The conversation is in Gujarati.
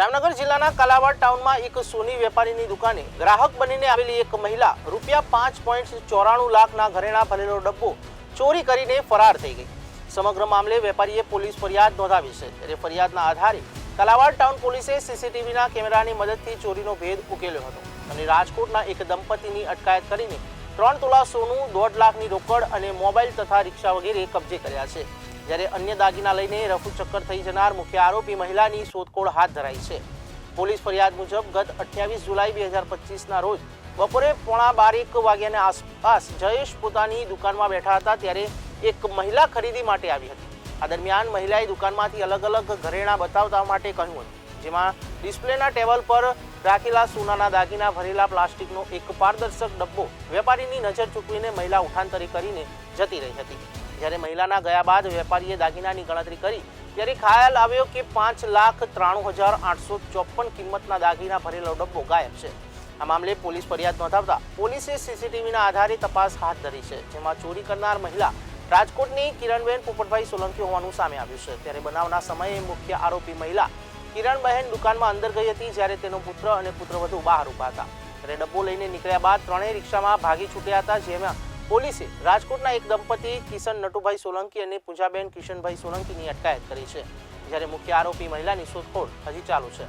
જામનગર જિલ્લાના કાલાવાડ ટાઉનમાં એક સોની વેપારીની દુકાને ગ્રાહક બનીને આવેલી એક મહિલા રૂપિયા પાંચ પોઈન્ટ ચોરાણું લાખના ઘરેણા ભરેલો ડબ્બો ચોરી કરીને ફરાર થઈ ગઈ. સમગ્ર મામલે વેપારીએ પોલીસ ફરિયાદ નોંધાવી છે. ત્યારે ફરિયાદના આધારે કલાવાડ ટાઉન પોલીસે સીસીટીવીના કેમેરાની મદદથી ચોરીનો ભેદ ઉકેલ્યો હતો અને રાજકોટના એક દંપતીની અટકાયત કરીને ત્રણ તોલા સોનું, દોઢ લાખની રોકડ અને મોબાઈલ તથા રિક્ષા વગેરે કબજે કર્યા છે. જ્યારે અન્ય દાગીના લઈને રફુ ચક્કર થઈ જનાર મુખ્ય આરોપી મહિલાની શોધખોળ હાથ ધરાઈ છે. પોલીસ ફરિયાદ મુજબ ગત અઠ્યાવીસ જુલાઈ બે હજાર પચીસના રોજ બપોરે પોણા બારેક વાગ્યાના આસપાસ જયેશ પોતાની દુકાનમાં બેઠા હતા ત્યારે એક મહિલા ખરીદી માટે આવી હતી. આ દરમિયાન મહિલાએ દુકાનમાંથી અલગ અલગ ઘરેણાં બતાવતા માટે કહ્યું હતું, જેમાં ડિસ્પ્લેના ટેબલ પર રાખેલા સોનાના દાગીના, ભરેલા પ્લાસ્ટિકનો એક પારદર્શક ડબ્બો, વેપારીની નજર ચૂકવીને મહિલા ઉઠાંતરી કરીને જતી રહી હતી. જ્યારે મહિલાના ગયા બાદ વેપારીએ દાગીનાની ગણતરી કરી, ત્યારે ખ્યાલ આવ્યો કે પાંચ લાખ ત્રાણું હજાર આઠસો ચોપન કિંમતના દાગીના ભરેલો ડબ્બો ગાયબ છે. આ મામલે પોલીસ ફરિયાદ નોંધાવતા પોલીસે સીસીટીવીના આધારે તપાસ હાથ ધરી છે, જેમાં ચોરી કરનાર મહિલા રાજકોટની કિરણબેન પોપટભાઈ સોલંકી હોવાનું સામે આવ્યું છે. ત્યારે બનાવના સમયે મુખ્ય આરોપી મહિલા કિરણબહેન દુકાનમાં અંદર ગઈ હતી, જ્યારે તેનો પુત્ર અને પુત્રવધુ બહાર ઊભા હતા. ત્યારે ડબ્બો લઈને નીકળ્યા બાદ ત્રણેય રિક્ષામાં ભાગી છૂટ્યા હતા, જેમાં પોલીસે રાજકોટના એક દંપતી કિશન નટુભાઈ સોલંકી અને પૂજાબેન કિશનભાઈ સોલંકીની અટકાયત કરી છે. જ્યારે મુખ્ય આરોપી મહિલાની શોધખોળ હજી ચાલુ છે.